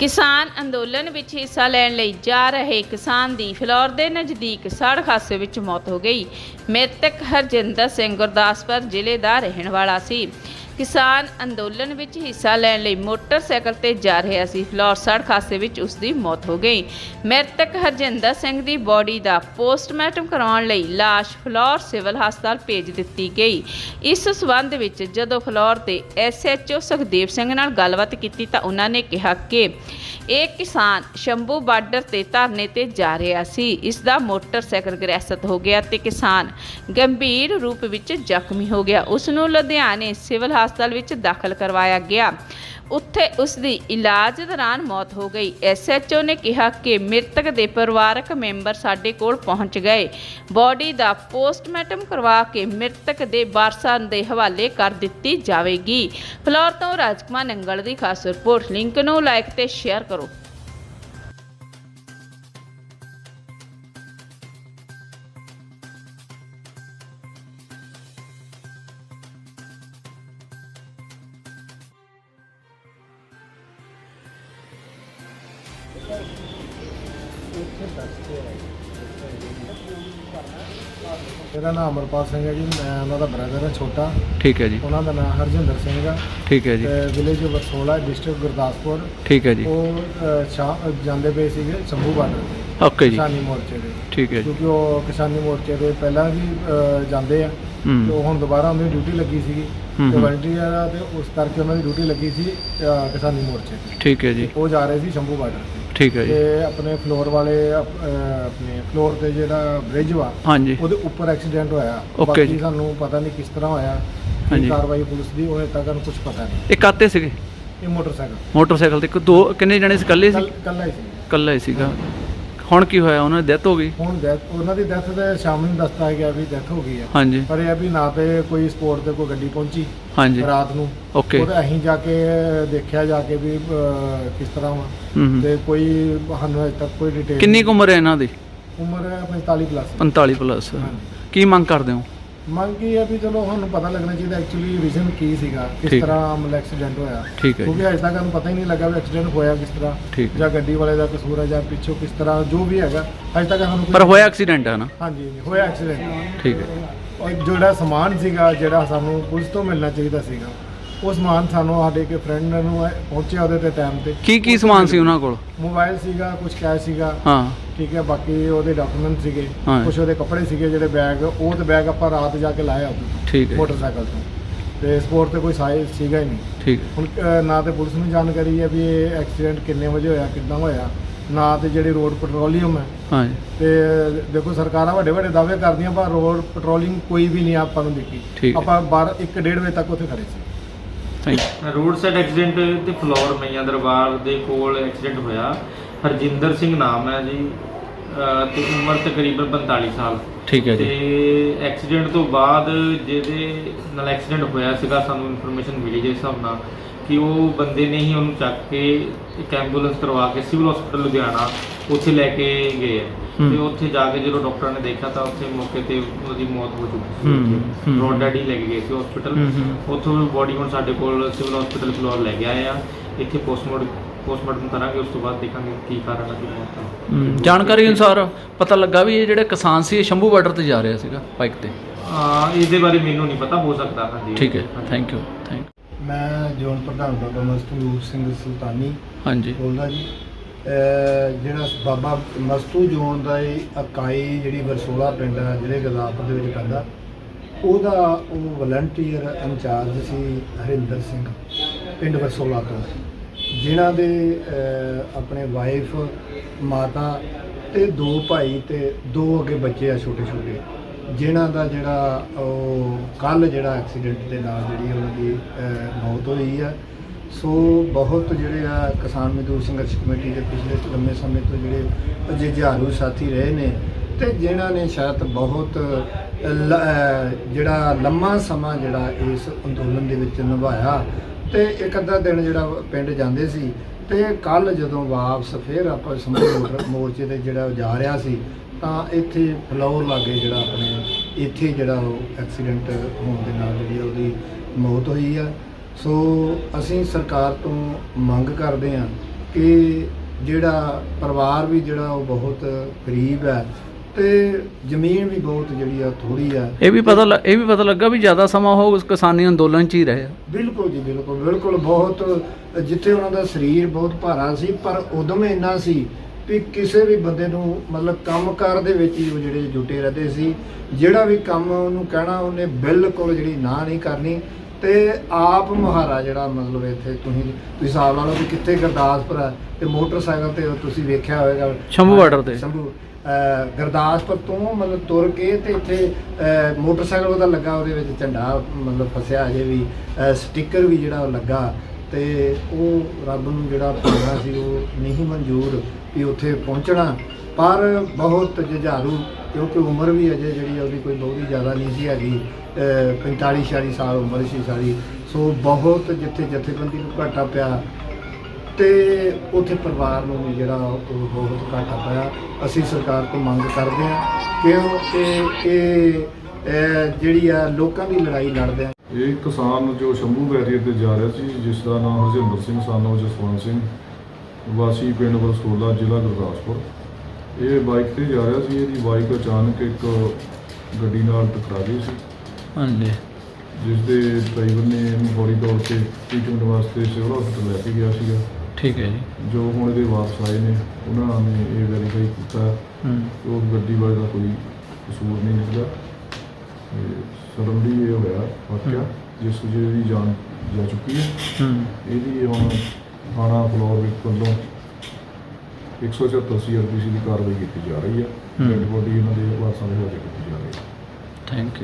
ਕਿਸਾਨ ਅੰਦੋਲਨ ਵਿੱਚ ਹਿੱਸਾ ਲੈਣ ਲਈ ਜਾ ਰਹੇ ਕਿਸਾਨ ਦੀ ਫਲੌਰ ਦੇ ਨਜ਼ਦੀਕ ਸੜਕ ਹਾਦਸੇ ਵਿੱਚ ਮੌਤ ਹੋ ਗਈ। ਮ੍ਰਿਤਕ ਹਰਜਿੰਦਰ ਸਿੰਘ ਗੁਰਦਾਸਪੁਰ ਜ਼ਿਲ੍ਹੇ ਦਾ ਰਹਿਣ ਵਾਲਾ ਸੀ। ਕਿਸਾਨ ਅੰਦੋਲਨ ਵਿੱਚ ਹਿੱਸਾ ਲੈਣ ਲਈ ਮੋਟਰਸਾਈਕਲ ਤੇ ਜਾ ਰਿਹਾ ਸੀ। ਫਲੌਰ ਸੜਕ ਹਾਦਸੇ ਵਿੱਚ ਉਸ ਦੀ ਮੌਤ ਹੋ ਗਈ। ਮ੍ਰਿਤਕ ਹਰਜਿੰਦਰ ਸਿੰਘ ਦੀ ਬੋਡੀ ਦਾ ਪੋਸਟਮਾਰਟਮ ਕਰਾਉਣ ਲਈ ਲਾਸ਼ ਫਲੌਰ ਸਿਵਲ ਹਸਪਤਾਲ ਭੇਜ ਦਿੱਤੀ ਗਈ। ਇਸ ਸਬੰਧ ਵਿੱਚ ਜਦੋਂ ਫਲੌਰ ਦੇ ਐਸਐਚਓ ਸੁਖਦੇਵ ਸਿੰਘ ਨਾਲ ਗੱਲਬਾਤ ਕੀਤੀ ਤਾਂ ਉਹਨਾਂ ਨੇ ਕਿਹਾ ਕਿ ਇਹ ਕਿਸਾਨ ਸ਼ੰਭੂ ਬਾਰਡਰ ਤੇ ਧਰਨੇ ਤੇ ਜਾ ਰਿਹਾ ਸੀ। ਇਸ ਦਾ ਮੋਟਰਸਾਈਕਲ ਗ੍ਰਹਿਸਤ ਹੋ ਗਿਆ ਤੇ ਕਿਸਾਨ ਗੰਭੀਰ ਰੂਪ ਵਿੱਚ ਜ਼ਖਮੀ ਹੋ ਗਿਆ। ਉਸ ਨੂੰ ਲੁਧਿਆਣੇ ਸਿਵਲ ਹਸਪਤਾਲ ਵਿੱਚ ਦਾਖਲ ਕਰਵਾਇਆ ਗਿਆ। ਉੱਥੇ ਉਸ ਦੀ ਇਲਾਜ ਦੌਰਾਨ ਮੌਤ ਹੋ ਗਈ। ਐਸਐਚਓ ਨੇ ਕਿਹਾ ਕਿ ਮ੍ਰਿਤਕ ਦੇ ਪਰਿਵਾਰਕ ਮੈਂਬਰ ਸਾਡੇ ਕੋਲ ਪਹੁੰਚ ਗਏ। ਬੋਡੀ ਦਾ ਪੋਸਟਮਾਰਟਮ ਕਰਵਾ ਕੇ ਮ੍ਰਿਤਕ ਦੇ ਵਾਰਸਾਂ ਦੇ ਹਵਾਲੇ ਕਰ ਦਿੱਤੀ ਜਾਵੇਗੀ। ਫਲੋਰ ਤੋਂ ਰਾਜਕੁਮਾਰ ਨੰਗਲ ਦੀ ਖਾਸ ਰਿਪੋਰਟ। ਲਿੰਕ ਨੂੰ ਲਾਈਕ ਤੇ ਸ਼ੇਅਰ ਕਰੋ। ਮੇਰਾ ਨਾਮ ਅਮਰਪਾਲ ਸਿੰਘ ਹੈ ਜੀ ਮੈਂ ਉਹਨਾਂ ਦਾ ਬ੍ਰਦਰ ਹਾਂ ਛੋਟਾ। ਠੀਕ ਹੈ ਜੀ। ਉਹਨਾਂ ਦਾ ਨਾਮ ਹਰਜਿੰਦਰ ਸਿੰਘ ਆ। ਠੀਕ ਹੈ ਜੀ। Village Varsola district Gurdaspur. ਠੀਕ ਹੈ ਜੀ। ਉਹ ਅ, ਸ਼ਾਮ ਜਾਂਦੇ ਪਏ ਸੀਗੇ ਸ਼ੰਭੂ ਬਾਰਡਰ ਓਕੇ ਜੀ। ਕਿਸਾਨੀ ਮੋਰਚੇ ਦੇ। ਠੀਕ ਹੈ ਜੀ। ਕਿਉਂਕਿ ਉਹ ਕਿਸਾਨੀ ਮੋਰਚੇ ਦੇ ਪਹਿਲਾਂ ਵੀ ਅ, ਜਾਂਦੇ ਆ। ਤੇ ਹੂੰ ਉਹ ਹੁਣ ਦੁਬਾਰਾ ਉਹਨਾਂ ਦੀ ਡਿਊਟੀ ਲੱਗੀ ਸੀਗੀ। ਹੂੰ, ਤੇ ਹੂੰ। ਵਲੰਟੀਅਰ ਆ ਤੇ ਉਸ ਕਰਕੇ ਉਹਨਾਂ ਦੀ ਡਿਊਟੀ ਲੱਗੀ ਸੀ ਅ, ਕਿਸਾਨੀ ਮੋਰਚੇ ਤੇ। ਠੀਕ ਹੈ ਜੀ। ਉਹ ਜਾ ਰਹੇ ਸੀ ਸ਼ੰਭੂ ਬਾਰਡਰ ਤੇ। ਠੀਕ ਹੈ ਜੀ। ਤੇ ਆਪਣੇ ਫਲੋਰ ਵਾਲੇ ਆਪਣੇ ਫਲੋਰ ਤੇ ਜਿਹੜਾ ਬ੍ਰਿਜ ਵਾ ਹਾਂਜੀ। ਉਹਦੇ ਉੱਪਰ ਐਕਸੀਡੈਂਟ ਹੋਇਆ। Okay ਜੀ। ਸਾਨੂੰ ਪਤਾ ਨਹੀਂ ਕਿਸ ਤਰ੍ਹਾਂ ਹੋਇਆ ਹਾਂਜੀ। ਕੀ ਕਾਰਵਾਈ ਪੁਲਿਸ ਦੀ ਉਹਨੇ ਤੱਕ ਸਾਨੂੰ ਕੁਝ ਪਤਾ ਨਹੀਂ। ਇਹ ਕਾਤੇ ਸੀਗੇ? ਇਹ ਮੋਟਰਸਾਈਕਲ। ਮੋਟਰਸਾਈਕਲ ਤੇ ਇੱਕ ਦੋ ਕਿੰਨੇ ਜਣੇ ਸੀ? ਇਕੱਲੇ ਸੀ? ਕੱਲ ਕੱਲਾ ਹੀ ਸੀ। ਇਕੱਲਾ ਹੀ ਸੀਗਾ। ਹੁਣ ਕੀ ਹੋਇਆ? ਉਹਨਾਂ ਦੀ ਡੈਥ ਹੋ ਗਈ? ਹੁਣ death- ਉਹਨਾਂ ਦੀ ਡੈਥ ਤੇ ਸ਼ਾਮ ਨੂੰ ਦੱਸਤਾ ਗਿਆ ਵੀ ਡੈਥ ਹੋ ਗਈ ਹੈ। ਹਾਂਜੀ। ਪਰ ਇਹ ਆ ਵੀ ਨਾ ਤੇ ਕੋਈ ਸਪੋਰਟ ਤੇ ਕੋਈ ਗੱਡੀ ਪਹੁੰਚੀ ਹਾਂਜੀ। ਰਾਤ ਨੂੰ। ਓਕੇ ਉਹ ਅਸੀਂ ਜਾ ਕੇ ਦੇਖਿਆ ਜਾ ਕੇ ਵੀ ਅਹ, ਕਿਸ ਤਰ੍ਹਾਂ ਵਾ। ਹੂੰ ਹੂੰ। ਤੇ ਕੋਈ ਸਾਨੂੰ ਅਜੇ ਤੱਕ ਕੋਈ ਡਿਟੇਲ ਕਿੰਨੀ ਕੁ ਉਮਰ ਹੈ ਇਹਨਾਂ ਦੀ? ਉਮਰ ਹੈ 45 ਪਲੱਸ 45 ਪਲੱਸ। ਕੀ ਮੰਗ ਕਰਦੇ ਹੋ? ਮੰਗ ਕੀ ਹੈ ਵੀ ਚਲੋ ਸਾਨੂੰ ਪਤਾ ਲੱਗਣਾ ਚਾਹੀਦਾ ਐਕਚੁਅਲੀ ਰੀਜ਼ਨ ਕੀ ਸੀਗਾ ਕਿਸ ਠੀਕ। ਤਰ੍ਹਾਂ ਮਤਲਬ ਐਕਸੀਡੈਂਟ ਹੋਇਆ। ਠੀਕ ਹੈ ਜੀ। ਕਿਉਂਕਿ ਅਜੇ ਤੱਕ ਸਾਨੂੰ ਪਤਾ ਹੀ ਨਹੀਂ ਲੱਗਾ ਵੀ ਐਕਸੀਡੈਂਟ ਹੋਇਆ ਕਿਸ ਤਰ੍ਹਾਂ ਠੀਕ ਹੈ। ਜਾਂ ਗੱਡੀ ਵਾਲੇ ਦਾ ਕਸੂਰ ਹੈ ਜਾਂ ਪਿੱਛੋਂ ਕਿਸ ਤਰ੍ਹਾਂ ਜੋ ਵੀ ਹੈਗਾ ਅਜੇ ਤੱਕ ਸਾਨੂੰ ਕੋਈ- ਪਰ ਹੋਇਆ ਐਕਸੀਡੈਂਟ ਹੈ ਨਾ? ਹਾਂਜੀ ਹਾਂਜੀ, ਹੋਇਆ ਐਕਸੀਡੈਂਟ ਠੀਕ ਹੈ। ਔਰ ਜਿਹੜਾ ਸਮਾਨ ਸੀਗਾ ਜਿਹੜਾ ਸਾਨੂੰ ਪੁਲਿਸ ਤੋਂ ਮਿਲਣਾ ਚਾਹੀਦਾ ਸੀਗਾ ਉਹ ਸਮਾਨ ਸਾਨੂੰ ਸਾਡੇ ਕੇ ਫਰੈਂਡ ਨੂੰ ਪਹੁੰਚਿਆ ਉਹਦੇ ਤੇ ਟਾਈਮ ਤੇ। ਕੀ ਕੀ ਸਮਾਨ ਸੀ ਉਹਨਾਂ ਕੋਲ? ਮੋਬਾਈਲ ਸੀਗਾ ਕੁਝ ਕੈਸ਼ ਸੀਗਾ। ਹਾਂ। ਠੀਕ ਹੈ ਬਾਕੀ ਉਹਦੇ ਡਾਕੂਮੈਂਟ ਸੀਗੇ ਹਾਂ। ਕੁਝ ਉਹਦੇ ਕੱਪੜੇ ਸੀਗੇ ਜਿਹੜੇ ਬੈਗ ਉਹ ਤੇ ਬੈਗ ਆਪਾਂ ਰਾਤ ਜਾ ਕੇ ਲਾਇਆ ਉਹਦੇ ਠੀਕ ਹੈ। ਮੋਟਰਸਾਈਕਲ ਤੋਂ। ਤੇ ਸਪੋਰਟ ਤੇ ਕੋਈ ਸਾਈਜ਼ ਸੀਗਾ ਹੀ ਨਹੀਂ। ਠੀਕ ਹੈ। ਹੁਣ ਨਾ ਤੇ ਪੁਲਿਸ ਨੂੰ ਜਾਣਕਾਰੀ ਹੈ ਵੀ ਇਹ ਐਕਸੀਡੈਂਟ ਕਿੰਨੇ ਵਜੇ ਹੋਇਆ ਕਿੱਦਾਂ ਹੋਇਆ। ਨਾ ਤੇ ਜਿਹੜੀ ਰੋਡ ਪੈਟਰੋਲੀਅਮ ਹੈ। ਹਾਂਜੀ ਤੇ ਦੇਖੋ ਸਰਕਾਰਾਂ ਵੱਡੇ ਵੱਡੇ ਦਾਅਵੇ ਕਰਦੀਆਂ ਪਰ ਰੋਡ ਪੈਟਰੋਲਿੰਗ ਕੋਈ ਵੀ ਨਹੀਂ ਆਪਾਂ ਨੂੰ ਠੀਕ ਹੈ। ਆਪਾਂ 12 1 1.5 ਵਜੇ ਤੱਕ ਉੱਥੇ ਖੜੇ ਸੀ। ਥੈਂਕ ਰੋਡ ਸਾਈਡ ਐਕਸੀਡੈਂਟ ਤੇ ਫਲੋਰ ਮਈਆਂ ਦਰਬਾਰ ਦੇ ਕੋਲ ਐਕਸੀਡੈਂਟ ਹੋਇਆ। ਹਰਜਿੰਦਰ ਸਿੰਘ ਨਾਮ ਹੈ ਜੀ ਅਹ ਤੇ ਉਮਰ ਤਕਰੀਬਨ 45 ਸਾਲ। ਠੀਕ ਹੈ ਤੇ ਜੀ ਐਕਸੀਡੈਂਟ ਤੋਂ ਬਾਅਦ ਜਿਹਦੇ ਨਾਲ ਐਕਸੀਡੈਂਟ ਹੋਇਆ ਸੀਗਾ ਸਾਨੂੰ ਇਨਫੋਰਮੇਸ਼ਨ ਮਿਲੀ ਜਿਸ ਹਿਸਾਬ ਨਾਲ ਕਿ ਉਹ ਬੰਦੇ ਨੇ ਹੀ ਉਹਨੂੰ ਚੱਕ ਕੇ ਇੱਕ ਐਂਬੂਲੈਂਸ ਕਰਵਾ ਕੇ ਸਿਵਲ ਹਸਪੀਟਲ ਲੁਧਿਆਣਾ ਉੱਥੇ ਲੈ ਕੇ ਗਏ ਹੈ। ਹੂੰ। ਤੇ ਉੱਥੇ ਜਾ ਕੇ ਜਦੋਂ ਡਾਕਟਰਾਂ ਨੇ ਦੇਖਿਆ ਤਾਂ ਉੱਥੇ ਮੌਕੇ ਤੇ ਉਹਦੀ ਮੌਤ ਹੋ ਚੁੱਕੀ ਹੂੰ, ਸੀ ਹੂੰ। ਰੋਡ ਡੈਡੀ ਲੈ ਕੇ ਗਏ ਸੀ ਹਸਪੀਟਲ ਹੂੰ, ਹੂੰ। ਉੱਥੋਂ ਬੋਡੀ ਹੁਣ ਸਾਡੇ ਕੋਲ ਸਿਵਲ ਹਸਪੀਟਲ ਫਲੋਰ ਲੈ ਕੇ ਆਏ ਆ ਇੱਥੇ ਪੋਸਟਮਾਰਟਮ ਪੋਸਟਮਾਰਟਮ ਕਰਾਂਗੇ ਉਸ ਤੋਂ ਬਾਅਦ ਦੇਖਾਂਗੇ ਕੀ ਕਾਰਨ ਹੈ ਕੀ ਮੌਤ ਦਾ ਹੂੰ, ਜਾਣਕਾਰੀ ਅਨੁਸਾਰ ਪਤਾ ਲੱਗਾ ਵੀ ਇਹ ਜਿਹੜੇ ਕਿਸਾਨ ਸੀ ਇਹ ਸ਼ੰਭੂ ਬਾਰਡਰ ਤੇ ਜਾ ਰਿਹਾ ਸੀਗਾ ਬਾਈਕ ਤੇ ਹਾਂ ਇਹਦੇ ਬਾਰੇ ਮੈਨੂੰ ਨਹੀਂ ਪਤਾ ਹੋ ਸਕਦਾ ਹਾਂਜੀ ਠੀਕ ਹੈ। ਥੈਂਕ ਯੂ ਥੈਂਕ ਮੈਂ ਜੋਨ ਪ੍ਰਧਾਨ ਬਾਬਾ ਮਸਤੂ ਸਿੰਘ ਸੁਲਤਾਨੀ ਹਾਂਜੀ ਬੋਲਦਾ ਜੀ ਜਿਹੜਾ ਬਾਬਾ ਮਸਤੂ ਜੋਨ ਦਾ ਇਹ ਇਕਾਈ ਜਿਹੜੀ ਵਰਸੋਲਾ ਪਿੰਡ ਹੈ ਜਿਹੜੇ ਗੁਰਦਾਸਪੁਰ ਦੇ ਵਿੱਚ ਪੈਂਦਾ, ਉਹਦਾ ਉਹ ਵਲੰਟੀਅਰ ਇੰਚਾਰਜ ਸੀ ਹਰਿੰਦਰ ਸਿੰਘ, ਪਿੰਡ ਵਰਸੋਲਾ ਤੋਂ। ਜਿਨ੍ਹਾਂ ਦੇ ਆਪਣੇ ਵਾਈਫ ਮਾਤਾ ਤੇ ਦੋ ਭਾਈ ਤੇ ਦੋ ਅੱਗੇ ਬੱਚੇ ਆ ਛੋਟੇ ਛੋਟੇ ਜਿਨ੍ਹਾਂ ਦਾ ਜਿਹੜਾ ਉਹ ਕੱਲ ਜਿਹੜਾ ਐਕਸੀਡੈਂਟ ਦੇ ਨਾਲ ਜਿਹੜੀ ਉਹਨਾਂ ਦੀ ਮੌਤ ਹੋਈ ਆ ਸੋ ਬਹੁਤ ਜਿਹੜੇ ਆ ਕਿਸਾਨ ਮਜ਼ਦੂਰ ਸੰਘਰਸ਼ ਕਮੇਟੀ ਦੇ ਪਿਛਲੇ ਲੰਮੇ ਸਮੇਂ ਤੋਂ ਜਿਹੜੇ ਜੁਝਾਰੂ ਸਾਥੀ ਰਹੇ ਨੇ ਤੇ ਜਿਨ੍ਹਾਂ ਨੇ ਸ਼ਾਇਦ ਬਹੁਤ, ਲ- ਜਿਹੜਾ ਲੰਮਾ ਸਮਾਂ ਜਿਹੜਾ ਇਸ ਅੰਦੋਲਨ ਦੇ ਵਿੱਚ ਨਿਭਾਇਆ ਤੇ ਇੱਕ ਅੱਧਾ ਦਿਨ ਜਿਹੜਾ ਪਿੰਡ ਜਾਂਦੇ ਸੀ ਤੇ ਕੱਲ ਜਦੋਂ ਵਾਪਸ ਫਿਰ ਆਪਾਂ ਸਮੂਹ ਮੋਰਚੇ ਤੇ ਜਿਹੜਾ ਜਾ ਰਿਹਾ ਸੀ, ਤਾਂ ਇੱਥੇ ਫਲੋਰ ਲਾਗੇ ਜਿਹੜਾ ਆਪਣੇ ਇੱਥੇ ਜਿਹੜਾ ਉਹ ਐਕਸੀਡੈਂਟ ਹੋਣ ਦੇ ਨਾਲ ਜਿਹੜੀ ਉਹਦੀ ਮੌਤ ਹੋਈ ਆ। ਸੋ ਅਸੀਂ ਸਰਕਾਰ ਤੋਂ ਮੰਗ ਕਰਦੇ ਹਾਂ ਕਿ ਜਿਹੜਾ ਪਰਿਵਾਰ ਵੀ ਜਿਹੜਾ ਉਹ ਬਹੁਤ ਗਰੀਬ ਹੈ ਤੇ ਜ਼ਮੀਨ ਵੀ ਬਹੁਤ ਜਿਹੜੀ ਆ ਥੋੜੀ ਆ। ਇਹ ਵੀ ਪਤਾ ਲ- ਇਹ ਵੀ ਪਤਾ ਲੱਗਾ ਵੀ ਜ਼ਿਆਦਾ ਸਮਾਂ ਉਹ ਉਸ ਕਿਸਾਨੀ ਅੰਦੋਲਨ 'ਚ ਹੀ ਰਹੇ। ਆ ਬਿਲਕੁਲ ਜੀ ਬਿਲਕੁਲ ਬਿਲਕੁਲ ਬਹੁਤ ਜਿੱਥੇ ਉਹਨਾਂ ਦਾ ਸਰੀਰ ਬਹੁਤ ਭਾਰਾ ਸੀ ਪਰ ਉਦਮ ਇੰਨਾ ਸੀ ਵੀ ਕਿਸੇ ਵੀ ਬੰਦੇ ਨੂੰ ਮਤਲਬ ਕੰਮਕਾਰ ਦੇ ਵਿੱਚ ਹੀ ਉਹ ਜਿਹੜੇ ਜੁਟੇ ਰਹਿੰਦੇ ਸੀ। ਜਿਹੜਾ ਵੀ ਕੰਮ ਉਹਨੂੰ ਕਹਿਣਾ ਉਹਨੇ ਬਿਲਕੁਲ ਜਿਹੜੀ ਨਾ ਨਹੀਂ ਕਰਨੀ। ਤੇ ਆਪ ਮੁਹਾਰਾ ਜਿਹੜਾ ਮਤਲਬ ਇੱਥੇ ਤੁਸੀਂ ਤੁਸੀਂ ਹਿਸਾਬ ਲਾ ਲਓ ਕਿ ਕਿੱਥੇ ਗੁਰਦਾਸਪੁਰ ਹੈ ਤੇ ਮੋਟਰਸਾਈਕਲ ਤੇ ਤੁਸੀਂ ਵੇਖਿਆ ਹੋਵੇਗਾ। ਸ਼ੰਭੂ ਬਾਰਡਰ ਤੇ। ਸ਼ੰਭੂ ਗੁਰਦਾਸਪੁਰ ਤੋਂ ਮਤਲਬ ਤੁਰ ਕੇ ਤੇ ਇੱਥੇ ਮੋਟਰਸਾਈਕਲ ਉਹਦਾ ਲੱਗਾ ਉਹਦੇ ਵਿੱਚ ਝੰਡਾ ਮਤਲਬ ਫਸਿਆ ਅਜੇ ਵੀ ਸਟicker ਵੀ ਜਿਹੜਾ ਉਹ ਲੱਗਾ। ਤੇ ਉਹ ਰੱਬ ਨੂੰ ਜਿਹੜਾ ਪਾਉਣਾ ਸੀ ਉਹ ਨਹੀਂ ਮਨਜ਼ੂਰ ਵੀ ਉੱਥੇ ਪਹੁੰਚਣਾ। ਪਰ ਬਹੁਤ ਜੁਝਾਰੂ, ਕਿਉਂਕਿ ਉਮਰ ਵੀ ਅਜੇ ਜਿਹੜੀ ਉਹਦੀ ਕੋਈ ਬਹੁਤੀ ਜ਼ਿਆਦਾ ਨਹੀਂ ਸੀ ਹੈਗੀ 45 46 ਸਾਲ ਉਮਰ ਸੀ ਸਾਰੀ। ਸੋ ਬਹੁਤ ਜਿੱਥੇ ਜਥੇਬੰਦੀ ਨੂੰ ਘਾਟਾ ਪਿਆ, ਤੇ ਉਥੇ ਪਰਿਵਾਰ ਨੂੰ ਵੀ ਜਿਹੜਾ ਉਹ ਬਹੁਤ ਘਾਟਾ ਪਿਆ। ਅਸੀਂ ਸਰਕਾਰ ਤੋਂ ਮੰਗ ਕਰਦੇ ਹਾਂ ਕਿਉਂਕਿ ਇਹ ਜਿਹੜੀ ਆ ਲੋਕਾਂ ਦੀ ਲੜਾਈ ਲੜਦੇ ਆ। ਇਹ ਕਿਸਾਨ ਜੋ ਸ਼ੰਭੂ ਬੈਰੀਅਰ ਤੇ ਜਾ ਰਿਹਾ ਸੀ, ਜਿਸ ਦਾ ਨਾਮ ਹਰਜਿੰਦਰ ਸਿੰਘ, ਸਾਨੋ ਜਸਵੰਤ ਸਿੰਘ, ਵਾਸੀ ਪਿੰਡ ਵਰਸੋਲਾ ਜ਼ਿਲ੍ਹਾ ਗੁਰਦਾਸਪੁਰ। ਇਹ ਬਾਈਕ ਤੇ ਜਾ ਰਿਹਾ ਸੀ ਇਹਦੀ ਬਾਈਕ ਅਚਾਨਕ ਇੱਕ ਗੱਡੀ ਨਾਲ ਟਕਰਾ ਗਈ ਸੀ। ਹਾਂਜੀ। ਜਿਸ ਦੇ ਡਰਾਈਵਰ ਨੇ ਇਹਨੂੰ ਫੌਰੀ ਤੌਰ ਤੇ ਟ੍ਰੀਟਮੈਂਟ ਵਾਸਤੇ ਸਿਵਲ ਹਸਪਤਾਲ ਲੈ ਕੇ ਗਿਆ ਸੀਗਾ। ਠੀਕ ਹੈ ਜੀ। ਜੋ ਹੁਣ ਇਹਦੇ ਵਾਪਸ ਆਏ ਨੇ ਉਹਨਾਂ ਨੇ ਇਹ ਵੈਰੀਫਾਈ ਕੀਤਾ। ਹੂੰ। ਕਿ ਉਸ ਗੱਡੀ ਵਾਲੇ ਦਾ ਕੋਈ ਕਸੂਰ ਨਹੀਂ ਨਿਕਲਿਆ। ਸਡਨਲੀ ਇਹ ਹੋਇਆ ਵਾਕਿਆ। ਜਿਸ ਜਿਹਦੀ ਜਾਨ ਜਾ ਚੁੱਕੀ ਹੈ। ਹੂੰ। ਇਹਦੀ ਹੁਣ ਥਾਣਾ ਫਲੋਰ ਵਿੱਚ ਵੱਲੋਂ 174 ਸੀਆਰਪੀਸੀ ਦੀ ਕਾਰਵਾਈ ਕੀਤੀ ਜਾ ਰਹੀ ਹੈ। ਡੈਡ ਬੋਡੀ ਇਹਨਾਂ ਦੇ ਵਾਰਸਾਂ ਦੇ ਹਵਾਲੇ ਕੀਤੀ ਜਾ ਰਹੀ ਹੈ ਥੈਂਕ ਯੂ